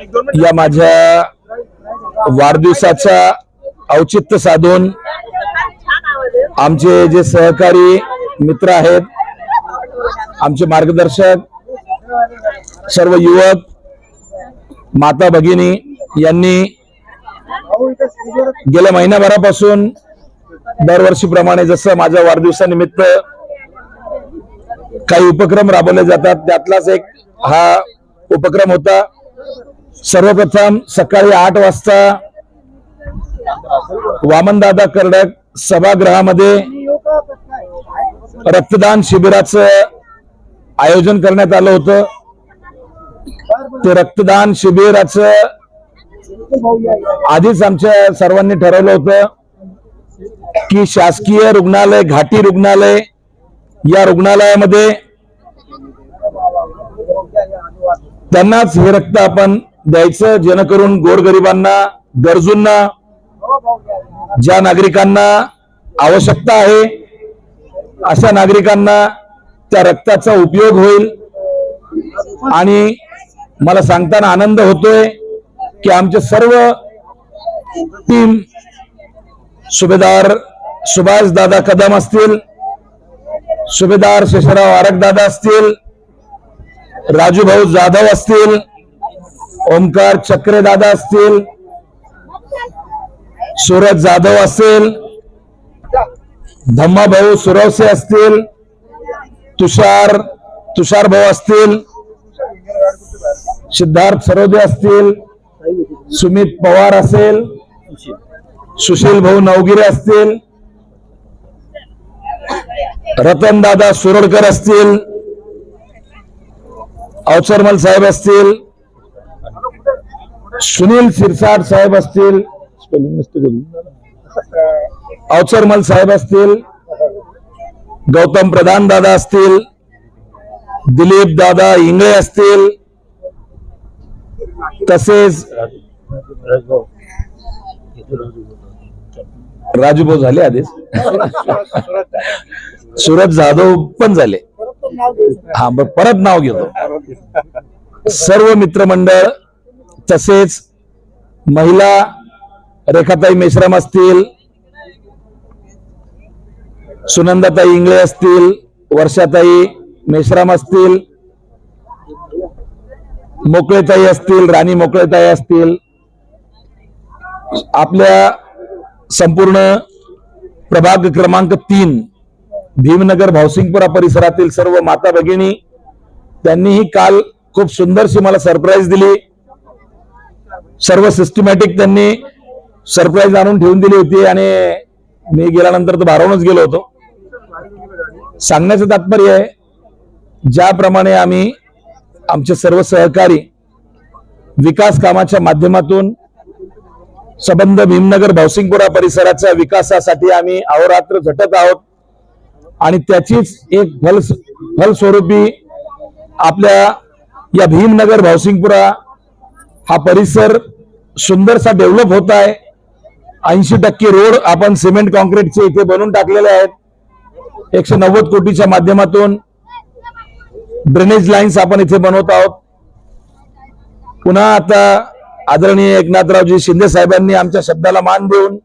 या माझ्या वाढदिवसाचा औचित्य साधून आमचे जे सहकारी मित्र आहेत आमचे मार्गदर्शक सर्व युवक माता भगिनी यांनी गेल्या महिन्याभरापासून दरवर्षीप्रमाणे जसं माझ्या वाढदिवसानिमित्त काही उपक्रम राबवले जातात त्यातलाच एक हा उपक्रम होता. सर्वप्रथम सकाळी आठ वाजता वामनदादा कर्डक सभागृहामध्ये रक्तदान शिबिराचं आयोजन करण्यात आलं होतं. ते रक्तदान शिबिराचं आधीच आमच्या सर्वांनी ठरवलं होतं की शासकीय रुग्णालय घाटी रुग्णालय या रुग्णालयामध्ये त्यांनाच हे रक्त आपण द्यायचं जेणेकरून गोरगरिबांना गरजूंना ज्या नागरिकांना आवश्यकता आहे अशा नागरिकांना त्या रक्ताचा उपयोग होईल. आणि मला सांगताना आनंद होतोय की आमचे सर्व टीम सुभेदार सुभाष दादा कदम असतील सुभेदार शेषराव आरक दादा असतील राजूभाऊ जाधव असतील ओमकार चक्रे दादा असतील सूरज जाधव असेल धम्माभाऊ सुरवसे असतील तुषार तुषार भाऊ असतील सिद्धार्थ सरोदे असतील सुमित पवार असेल सुशील भाऊ नवगिरे असतील रतन दादा सुरडकर असतील अवचरमल साहेब असतील सुनील सिरसाट साहेब असतील. स्पेलिंग मिस्टेक साहेब असतील. गौतम प्रधान दादा असतील. दिलीप दादा इंगळे असतील. तसेच राजूभाऊ झाले आधीच. सुरज जाधव पण झाले. हा परत नाव घेतो. सर्व मित्रमंडळ तसेच महिला रेखाताई मेश्राम असतील सुनंदाताई इंगळे असतील वर्षाताई मेश्राम असतील मोकळेताई असतील राणी मोकळेताई असतील आपल्या संपूर्ण प्रभाग क्रमांक तीन भीमनगर भावसिंगपुरा परिसरातील सर्व माता भगिनी त्यांनीही काल खूप सुंदरशी मला सरप्राईज दिली. सर्व सिस्टमॅटिक त्यांनी सरप्राईज आणून ठेवून दिली होती आणि मी गेल्यानंतर तर भारावूनच गेलो होतो. सांगण्याचं तात्पर्य आहे ज्याप्रमाणे आम्ही आमचे सर्व सहकारी विकास कामाच्या माध्यमातून संबंध भीमनगर भावसिंगपुरा परिसराच्या विकासासाठी आम्ही अहोरात्र झटत आहोत आणि त्याचीच एक फल फलस्वरूपी आपल्या या भीमनगर भावसिंगपुरा हा परिसर सुंदरसा डेव्हलप होत आहे. ऐंशी टक्के रोड आपण सिमेंट कॉन्क्रीटचे इथे बनवून टाकलेले आहेत. एकशे नव्वद कोटीच्या माध्यमातून ड्रेनेज लाईन्स आपण इथे बनवत आहोत. पुन्हा आता आदरणीय एकनाथरावजी शिंदे साहेबांनी आमच्या शब्दाला मान देऊन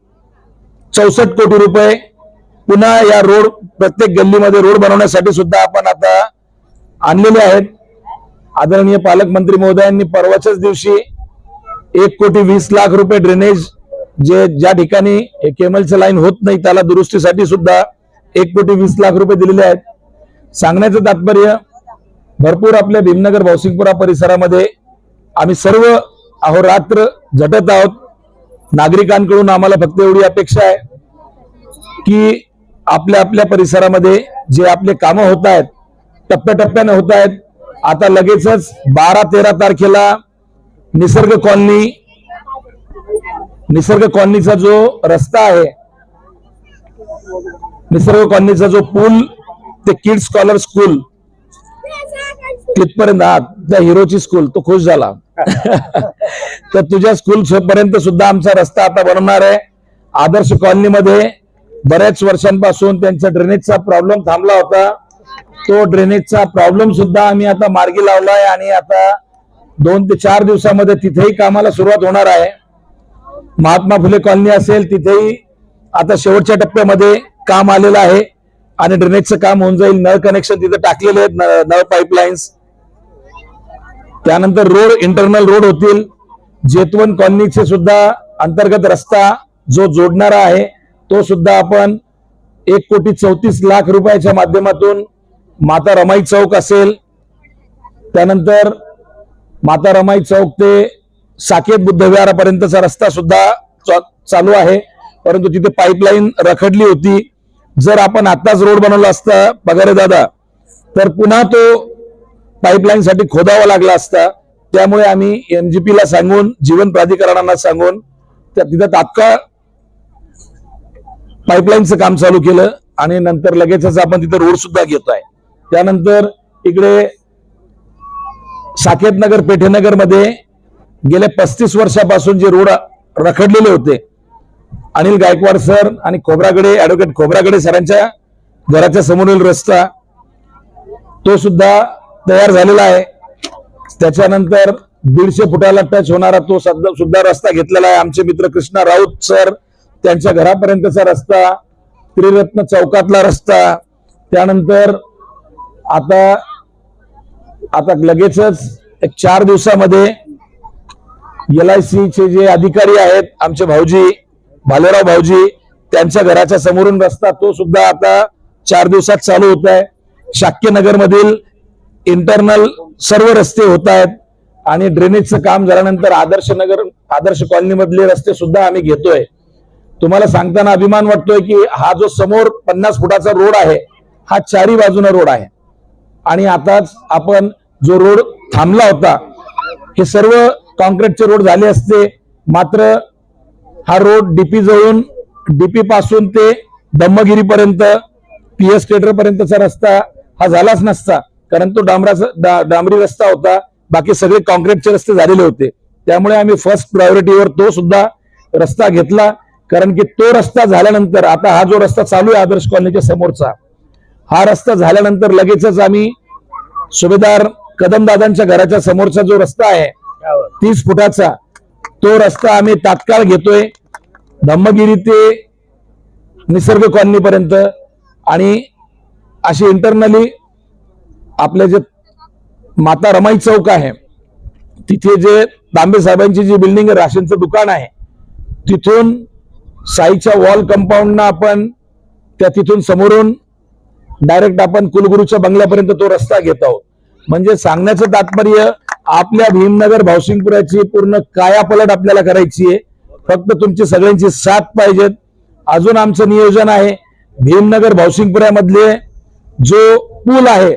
चौसष्ट कोटी रुपये पुन्हा या रोड प्रत्येक गल्लीमध्ये रोड बनवण्यासाठी सुद्धा आपण आता आणलेले आहेत. आदरणीय पालकमंत्री महोदयांनी परवाच्याच दिवशी एक कोटी वीस लाख रुपये ड्रेनेज जे ज्या ठिकाणी केमलचं लाईन होत नाही त्याला दुरुस्तीसाठी सुद्धा एक कोटी वीस लाख रुपये दिलेले आहेत. सांगण्याचं तात्पर्य भरपूर आपल्या भीमनगर भावसिंगपुरा परिसरामध्ये आम्ही सर्व अहोरात्र झटत आहोत. नागरिकांकडून आम्हाला फक्त एवढी अपेक्षा आहे की आपल्या आपल्या परिसरामध्ये जे आपले कामं होत आहेत टप्प्याटप्प्याने होत आहेत आता लगेचच बारा तेरा तारखेला निसर्ग कॉलनी निसर्ग कॉलनीचा जो रस्ता आहे निसर्ग कॉलनीचा जो पूल ते किड स्कॉलर स्कूल तिथपर्यंत हा त्या हिरोची स्कूल तो खुश झाला. तर तुझ्या स्कूल पर्यंत सुद्धा आमचा रस्ता आता बनवणार आहे. आदर्श कॉलनीमध्ये बऱ्याच वर्षांपासून त्यांचा ड्रेनेजचा प्रॉब्लेम थांबला होता. तो ड्रेनेजचा प्रॉब्लेम सुद्धा आम्ही आता मार्गी लावलाय आणि आता दोन ते चार दिवसामध्ये तिथेही कामाला सुरुवात होणार आहे. महात्मा फुले कॉलनी असेल तिथेही आता शेवटच्या टप्प्यामध्ये काम आलेलं आहे आणि ड्रेनेजचं काम होऊन जाईल. नळ कनेक्शन तिथे टाकलेले आहेत नळ पाईपलाईन्स त्यानंतर रोड इंटरनल रोड होतील. जेतवन कॉलनीचे सुद्धा अंतर्गत रस्ता जो जोडणारा आहे तो सुद्धा आपण एक कोटी चौतीस लाख रुपयाच्या माध्यमातून माता रमाई चौक असेल. त्यानंतर माता रमाई चौक ते साकेत बुद्ध विहारापर्यंतचा रस्ता सुद्धा चालू आहे. परंतु तिथे पाईपलाईन रखडली होती. जर आपण आताच रोड बनवला असता पगारे दादा तर पुन्हा तो पाईपलाईन साठी खोदावा लागला असता. त्यामुळे आम्ही एमजीपीला सांगून जीवन प्राधिकरणांना सांगून त्या तिथं तात्काळ पाईपलाईनचं काम चालू केलं. आणि नंतर लगेचच आपण तिथं रोड सुद्धा घेतोय. त्यानंतर इकडे साकेत नगर पेठेनगरमध्ये गेल्या पस्तीस वर्षापासून जे रोड रखडलेले होते अनिल गायकवाड सर आणि खोबरागडे ऍडव्होकेट खोबरागडे सरांच्या घराच्या समोरील रस्ता तो सुद्धा तयार झालेला आहे. त्याच्यानंतर दीडशे फुटाला टच होणारा तो सुद्धा रस्ता घेतलेला आहे. आमचे मित्र कृष्णा राऊत सर त्यांच्या घरापर्यंतचा रस्ता त्रिरत्न चौकातला रस्ता त्यानंतर आता आता लगेचच एक चार दिवसामध्ये एल आय चे जे अधिकारी आहेत आमचे भाऊजी भालेराव भाऊजी त्यांच्या घराच्या समोरून रस्ता तो सुद्धा आता चार दिवसात चालू होत आहे. शाक्यनगर मधील इंटरनल सर्व रस्ते होत आहेत आणि ड्रेनेजचं काम झाल्यानंतर आदर्श नगर आदर्श कॉलनी मधले रस्ते सुद्धा आम्ही घेतोय. तुम्हाला सांगताना अभिमान वाटतोय की हा जो समोर पन्नास फुटाचा रोड आहे हा चारी बाजूने रोड आहे. आणि आताच आपण जो रोड थांबला होता हे सर्व कॉन्क्रीटचे रोड झाले असते. मात्र हा रोड डीपी जवळून डीपी पासून ते दम्मगिरीपर्यंत पी एस पर्यंतचा रस्ता हा झालाच नसता. कारण तो डांबराचा डांबरी रस्ता होता. बाकी सगळे कॉन्क्रीटचे रस्ते झालेले होते. त्यामुळे आम्ही फर्स्ट प्रायोरिटीवर तो सुद्धा रस्ता घेतला. कारण की तो रस्ता झाल्यानंतर आता हा जो रस्ता चालू आहे आदर्श कॉलनीच्या समोरचा हा रस्ता झाल्यानंतर लगेचच आम्ही सुभेदार कदमदादांच्या घराच्या समोरचा जो रस्ता आहे तीस फुटाचा तो रस्ता आम्ही तात्काळ घेतोय. धम्मगिरी ते निसर्ग कॉलनी पर्यंत आणि अशी इंटरनली आपले जे माता रमाई चौक आहे तिथे जे तांबे साहेबांची जी बिल्डिंग आहे राशनचं दुकान आहे तिथून साईच्या वॉल कंपाऊंडनं आपण त्या तिथून समोरून डायरेक्ट आपण कुलगुरूच्या बंगल्यापर्यंत तो रस्ता घेत आहोत. म्हणजे सांगण्याचं तात्पर्य आपल्या भीमनगर भावसिंगपुराची पूर्ण कायापलट आपल्याला करायची आहे. फक्त तुमची सगळ्यांची साथ पाहिजेत. अजून आमचं नियोजन आहे. भीमनगर भावसिंगपुऱ्यामधले जो पूल आहे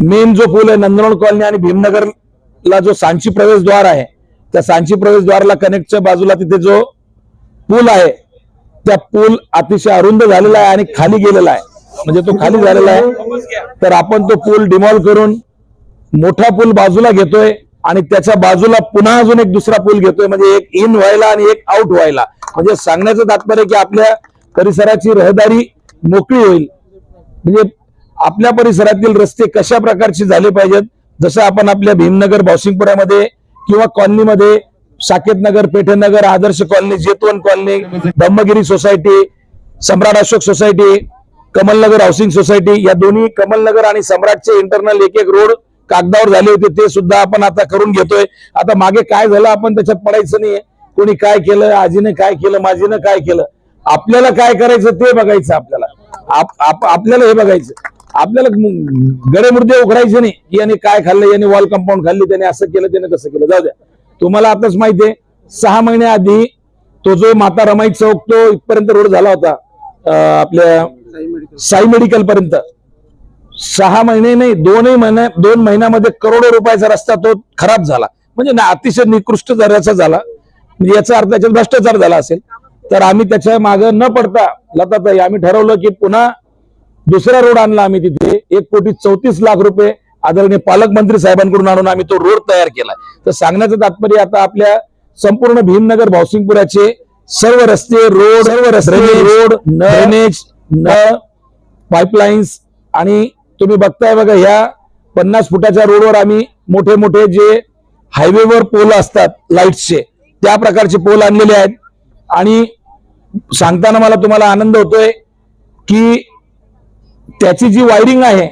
मेन जो पूल आहे नंदनोळ कॉलनी आणि भीमनगरला जो सांची प्रवेशद्वार आहे त्या सांची प्रवेशद्वारला कनेक्टच्या बाजूला तिथे जो पूल आहे त्या पूल अतिशय अरुंद झालेला आहे आणि खाली गेलेला आहे. म्हणजे तो खाली झालेला आहे. तर आपण तो पूल डिमॉल करून मोठा पूल बाजूला घेतोय आणि त्याच्या बाजूला पुन्हा अजून एक दुसरा पूल घेतोय. म्हणजे एक इन व्हायला आणि एक आउट व्हायला. म्हणजे सांगण्याचं तात्पर्य की आपल्या परिसराची रहदारी मोकळी होईल. म्हणजे आपल्या परिसरातील रस्ते कशा प्रकारचे झाले पाहिजेत? जसं आपण आपल्या भीमनगर भावसिंगपुरामध्ये किंवा कॉलनीमध्ये Saket Nagar Pethenagar Adarsh colony Jetavan colony Dhammagiri society Samrat Ashok society Kamalnagar housing society या दोन्ही कमलनगर आणि सम्राटचे इंटरनल एक एक रोड कागदावर झाले होते ते सुद्धा आपण आता करून घेतोय. आता मागे काय झालं आपण त्याच्यात पडायचं नाहीये. कोणी काय केलं आजीने काय केलं माझीनं काय केलं? आपल्याला काय करायचं ते बघायचं आपल्याला. आपल्याला हे बघायचं. आपल्याला गडे उघडायचे नाही. की याने काय खाल्लं याने वॉल कंपाऊंड खाल्ली त्याने असं केलं त्याने तसं केलं. जाऊ द्या. तुम्हाला आताच माहिती आहे सहा महिन्याआधी तो जो माता रमाई चौक तो इथपर्यंत रोड झाला होता. आपल्या साई मेडिकल पर्यंत. सहा महिने नाही दोनही महिने दोन महिन्यामध्ये करोडो रुपयाचा रस्ता तो खराब झाला. म्हणजे ना अतिशय निकृष्ट दर्जाचा झाला. म्हणजे याचा अर्थ त्याच्यात भ्रष्टाचार झाला असेल. तर आम्ही त्याच्यामागे न पडता लताताई आम्ही ठरवलं की पुन्हा दुसरा रोड आणला आम्ही तिथे. एक कोटी चौतीस लाख रुपये आदरणीय पालकमंत्री साहेबांकडून आणून आम्ही तो रोड तयार केलाय तर सांगण्याचं तात्पर्य आता आपल्या संपूर्ण भीमनगर भावसिंगपुराचे सर्व रस्ते रोड सर्व रस्ते रोड ड्रेनेज नळ पाईपलाईन्स आणि तुम्ही बघताय बघा ह्या पन्नास फुटाच्या रोडवर आम्ही मोठे मोठे जे हायवेवर पोल असतात लाईट्सचे त्या प्रकारचे पोल आणलेले आहेत. आणि सांगताना मला तुम्हाला आनंद होतोय की त्याची जी वायरिंग आहे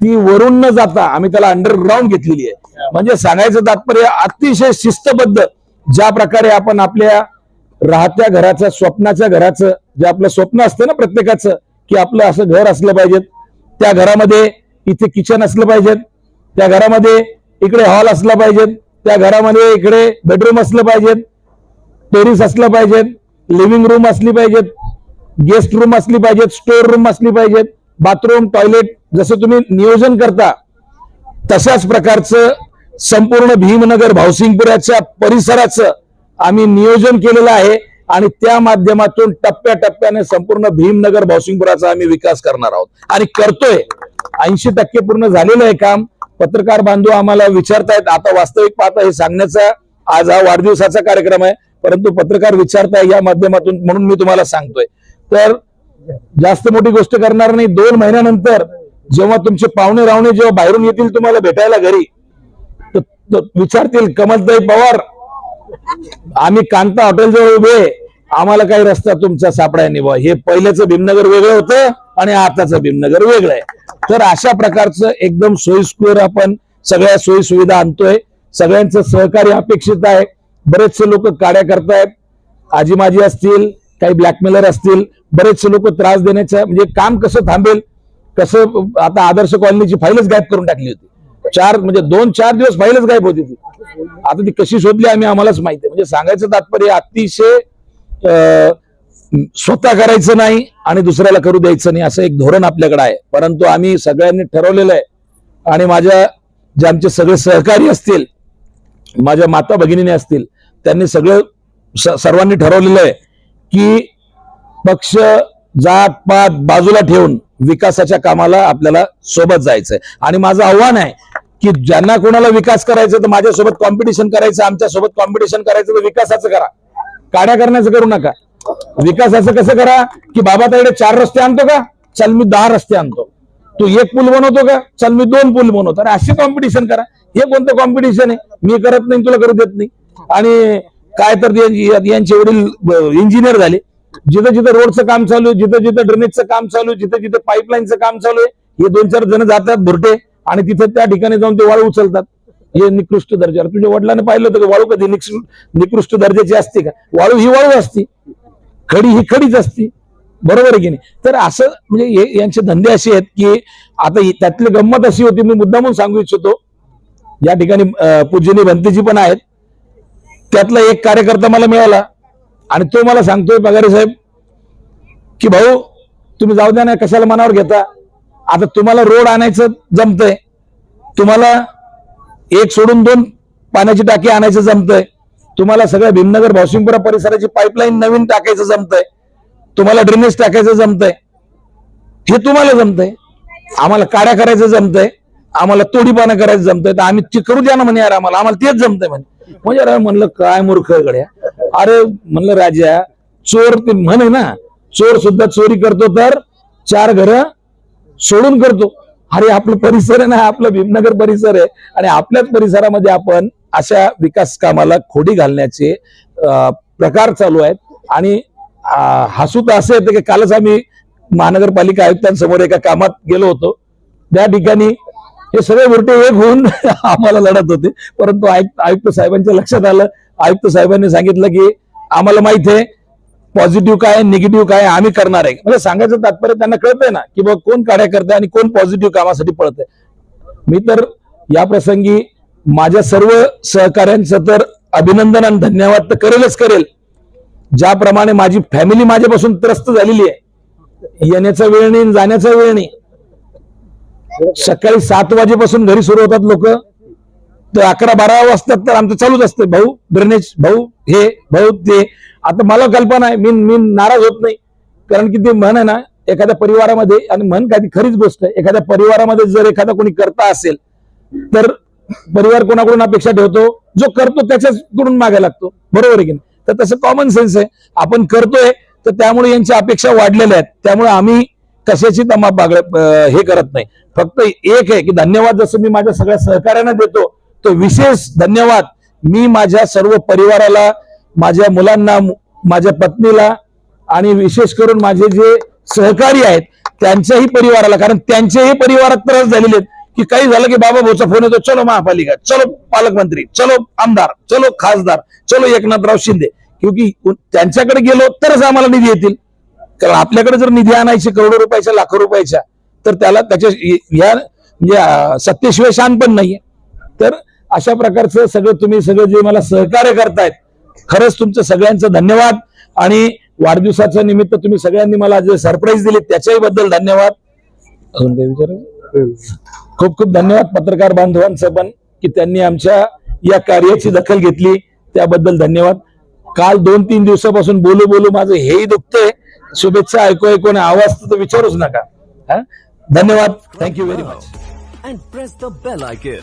ती वरून न जाता आम्ही त्याला अंडरग्राऊंड घेतलेली आहे. म्हणजे सांगायचं तात्पर्य अतिशय शिस्तबद्ध ज्या प्रकारे आपण आपल्या राहत्या घराचं स्वप्नाच्या घराचं जे आपलं स्वप्न असतं ना प्रत्येकाचं की आपलं असं घर असलं पाहिजेत. त्या घरामध्ये इथे किचन असलं पाहिजेत. त्या घरामध्ये इकडे हॉल असला पाहिजे त्या घरामध्ये इकडे बेडरूम असलं पाहिजेत. टेरिस असलं पाहिजेत. लिव्हिंग रूम असली पाहिजेत. गेस्ट रूम असली पाहिजेत. स्टोर रूम असली पाहिजेत. बाथरूम टॉयलेट जसं तुम्ही नियोजन करता तशाच प्रकारचं संपूर्ण भीमनगर भावसिंगपुराच्या परिसराचं आम्ही नियोजन केलेलं आहे आणि त्या माध्यमातून टप्प्याटप्प्याने संपूर्ण भीमनगर भावसिंगपुराचा आम्ही विकास करणार आहोत. आणि करतोय. ऐंशी टक्के पूर्ण झालेलं आहे काम. पत्रकार बांधव आम्हाला विचारतायत. आता वास्तविक पाहता हे सांगण्याचा आज हा वाढदिवसाचा कार्यक्रम आहे. परंतु पत्रकार विचारताय या माध्यमातून म्हणून मी तुम्हाला सांगतोय. तर जास्त मोठी गोष्ट करणार नाही. दोन महिन्यानंतर जेव्हा तुमचे पाहुणे रावणे जेव्हा बाहेरून येतील तुम्हाला भेटायला घरी तर- तर विचारतील कमलताई पवार आम्ही कांता हॉटेल जवळ उभे आम्हाला काही रस्ता तुमचा सापडाय नाही हे पहिल्याचं भीमनगर वेगळं होतं आणि आताचं भीमनगर वेगळं आहे. तर अशा प्रकारचं एकदम सोयीस्कर आपण सगळ्या सोयी सुविधा आणतोय. सगळ्यांचं सहकार्य अपेक्षित आहे. बरेचसे लोक काड्या करतायत. आजी माजी असतील काही ब्लॅकमेलर असतील बरेचसे लोक त्रास देण्याचं म्हणजे काम कसं थांबेल कसं आता आदर्श कॉलनीची फाईलच गायब करून टाकली होती. चार म्हणजे दोन चार दिवस फाईलच गायब होती ती. आता ती कशी शोधली आम्ही आम्हालाच माहिती आहे. म्हणजे सांगायचं तात्पर्य अतिशय स्वतः करायचं नाही आणि दुसऱ्याला करू द्यायचं नाही असं एक धोरण आपल्याकडे आहे. परंतु आम्ही सगळ्यांनी ठरवलेलं आहे. आणि माझ्या जे आमचे सगळे सहकारी असतील माझ्या माता भगिनीने असतील त्यांनी सगळं सर्वांनी ठरवलेलं आहे की पक्ष जात पात बाजूला ठेवून विकासाच्या कामाला आपल्याला सोबत जायचंय. आणि माझं आव्हान आहे की ज्यांना कोणाला विकास करायचं तर माझ्यासोबत कॉम्पिटिशन करायचं आमच्यासोबत कॉम्पिटिशन करायचं तर विकासाचं करा. काड्या करण्याचं करू नका. विकासाचं कसं करा की बाबा त्याकडे चार रस्ते आणतो का? चल मी दहा रस्ते आणतो. तू एक पूल बनवतो का? चल मी दोन पूल बनवतो. अरे असे कॉम्पिटिशन करा. हे कोणतं कॉम्पिटिशन आहे? मी करत नाही तुला करू देत नाही. आणि काय तर यांचे वडील इंजिनियर झाले. जिथं जिथं रोडचं काम चालू आहे जिथं जिथं ड्रेनेजचं काम चालू आहे जिथं जिथं पाईपलाईनचं काम चालू आहे हे दोन चार जण जातात भुरटे आणि तिथं त्या ठिकाणी जाऊन ते वाळू उचलतात. हे निकृष्ट दर्जावर तुझ्या वडिलांनी पाहिलं होतं वाळू कधी निकृ- निकृष्ट दर्जाची असते का? वाळू ही वाळू असते. खडी ही खडीच असते. बरोबर आहे की नाही? तर असं म्हणजे यांचे धंदे असे आहेत की आता त्यातली गंमत अशी होती मी मुद्दामून सांगू इच्छितो. या ठिकाणी पूजनी भंतीजी भंतेजी पण आहेत. त्यातला एक कार्यकर्ता मला मिळाला आणि तो मला सांगतोय पगारे साहेब की भाऊ तुम्ही जाऊ द्या ना कशाला मनावर घेता? आता तुम्हाला रोड आणायचं जमतंय. तुम्हाला एक सोडून दोन पाण्याची टाकी आणायचं जमतंय. तुम्हाला सगळ्या भीमनगर भावसिंगपुरा परिसराची पाईपलाईन नवीन टाकायचं जमतंय. तुम्हाला ड्रेनेज टाकायचं जमतंय. हे तुम्हाला जमतंय. आम्हाला काड्या करायचं जमतंय. आम्हाला तोडीपानं करायचं जमतंय. तर आम्ही ते करू द्या ना म्हणे यार आम्हाला. आम्हाला तेच जमतंय म्हणे. म्हणजे अरे म्हणलं काय मूर्ख गड्या. अरे म्हणलं राजा चोर ते म्हणे ना. चोर सुद्धा चोरी करतो तर चार घरं सोडून करतो. अरे आपलं परिसर आहे ना हा भीमनगर परिसर आहे. आणि आपल्याच परिसरामध्ये आपण अशा विकास कामाला खोडी घालण्याचे प्रकार चालू आहेत. आणि हसू तर असं येतं की कालच आम्ही महानगरपालिका आयुक्तांसमोर एका कामात गेलो होतो. त्या ठिकाणी हे सगळे उलटे एक होऊन आम्हाला लढत होते. परंतु आयुक्त आयुक्त साहेबांच्या लक्षात आलं. आयुक्त साहेबांनी सांगितलं की आम्हाला माहीत आहे पॉझिटिव्ह काय निगेटिव्ह काय आम्ही करणार आहे. म्हणजे सांगायचं तात्पर्य त्यांना कळतंय ना की बाबा कोण कार्य करतंय आणि कोण पॉझिटिव्ह कामासाठी पळतंय. मी तर या प्रसंगी माझ्या सर्व सहकाऱ्यांचं तर अभिनंदन आणि धन्यवाद तर करेलच करेल. ज्याप्रमाणे माझी फॅमिली माझ्यापासून त्रस्त झालेली आहे. येण्याचा वेळ नाही जाण्याचा वेळ नाही. सकाळी सात वाजेपासून घरी सुरू होतात लोक. तर अकरा बारा वाजतात तर आमचं चालूच असतं. भाऊ ड्रेनेज भाऊ हे भाऊ ते. आता मला कल्पना आहे मी मी नाराज होत नाही. कारण की ते म्हण आहे ना एखाद्या परिवारामध्ये आणि म्हण काय ती खरीच गोष्ट आहे एखाद्या परिवारामध्ये जर एखादा कोणी करता असेल तर परिवार कोणाकडून अपेक्षा ठेवतो? जो करतो त्याच्याचकडून मागे लागतो. बरोबर आहे की नाही? तर तसं कॉमन सेन्स आहे. आपण करतोय तर त्यामुळे यांच्या अपेक्षा वाढलेल्या आहेत. त्यामुळे आम्ही कशाची तमा बागड हे करत नाही. फक्त एक आहे की धन्यवाद जसं मी माझ्या सगळ्या सहकार्यांना देतो तो विशेष धन्यवाद मी माझ्या सर्व परिवाराला माझ्या मुलांना माझ्या पत्नीला आणि विशेष करून माझे जे सहकारी आहेत त्यांच्याही परिवाराला कारण त्यांच्याही परिवारात त्रास झालेले आहेत की काही झालं की बाबा भाऊचा फोन येतो चलो महापालिका चलो पालकमंत्री चलो आमदार चलो खासदार चलो एकनाथराव शिंदे. क्योंकि त्यांच्याकडे गेलो तरच आम्हाला निधी येतील. कारण आपल्याकडे जर निधी आणायचे करोडो रुपयाच्या लाखो रुपयाच्या तर त्याला त्याच्या या म्हणजे सत्तेशिवाय शान पण नाहीये. तर अशा प्रकारचं सगळं तुम्ही सगळं जे मला सहकार्य करतायत खरंच तुमचं सगळ्यांचं धन्यवाद. आणि वाढदिवसाच्या निमित्त तुम्ही सगळ्यांनी मला जे सरप्राईज दिले त्याच्याही बद्दल धन्यवाद. अजून काही खूप खूप धन्यवाद पत्रकार बांधवांचं पण की त्यांनी आमच्या या कार्याची दखल घेतली. त्याबद्दल धन्यवाद. काल दोन तीन दिवसापासून बोलू बोलू माझं हेही दुखतंय. शुभेच्छा ऐकू ऐकून आवाज तर विचारूच नका. हा? धन्यवाद. Thank you very much and press the bell icon.